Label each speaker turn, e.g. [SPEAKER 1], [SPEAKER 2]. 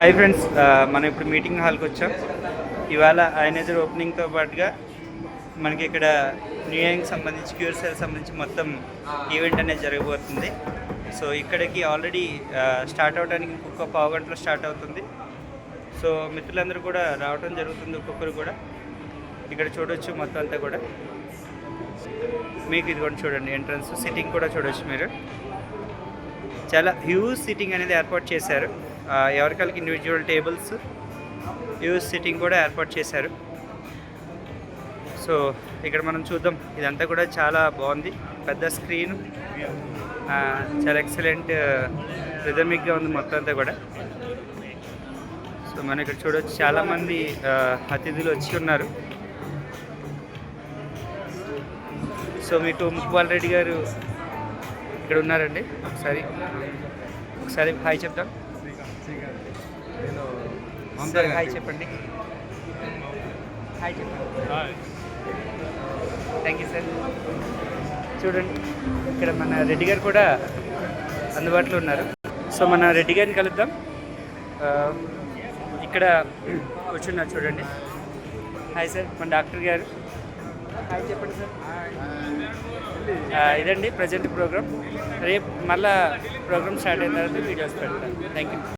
[SPEAKER 1] Hi friends uh, మనం ఇప్పుడు meeting హాల్కి వచ్చాం. ఇవాళ ఆయనేజర్ ఓపెనింగ్తో పాటుగా మనకి ఇక్కడ న్యూ ఇయర్కి సంబంధించి క్యూర్ సెల్ సంబంధించి మొత్తం ఈవెంట్ అనేది జరగబోతుంది. సో ఇక్కడికి ఆల్రెడీ స్టార్ట్ uh, అవడానికి ఇంకొక పావు గంటలో స్టార్ట్ అవుతుంది. సో మిత్రులందరూ కూడా రావడం జరుగుతుంది ఒక్కొక్కరు కూడా. ఇక్కడ చూడొచ్చు మొత్తం అంతా కూడా. మీకు ఇది కూడా చూడండి ఎంట్రన్స్ సిట్టింగ్ కూడా చూడొచ్చు మీరు. చాలా హ్యూజ్ సిట్టింగ్ అనేది ఏర్పాటు చేశారు. ఎవరికలకి ఇండివిజువల్ టేబుల్స్ యూస్ సిట్టింగ్ కూడా ఏర్పాటు చేశారు. సో ఇక్కడ మనం చూద్దాం. ఇదంతా కూడా చాలా బాగుంది. పెద్ద స్క్రీన్. చాలా ఎక్సలెంట్ రిథమిక్గా ఉంది మొత్తం అంతా కూడా. సో మనం ఇక్కడ చూడొచ్చు. చాలామంది అతిథులు వచ్చి ఉన్నారు. సో మీకు ముక్వాల్ రెడ్డి గారు ఇక్కడ ఉన్నారండి. ఒకసారి ఒకసారి హాయ్ చెప్తాం ఒకసారి హాయ్ చెప్పండి. హాయ్ చెప్పండి. థ్యాంక్ యూ సార్ చూడండి ఇక్కడ మన రెడ్డి గారు కూడా అందుబాటులో ఉన్నారు. సో మన రెడ్డి గారిని కలుద్దాం. ఇక్కడ కూర్చున్నారు చూడండి. హాయ్ సార్ మన డాక్టర్ గారు. హాయ్ చెప్పండి సార్ ఇదండి ప్రజెంట్ ప్రోగ్రామ్. రేపు మళ్ళా ప్రోగ్రామ్ స్టార్ట్ అయిన తర్వాత వీడియోస్ పెడతాను థ్యాంక్ యూ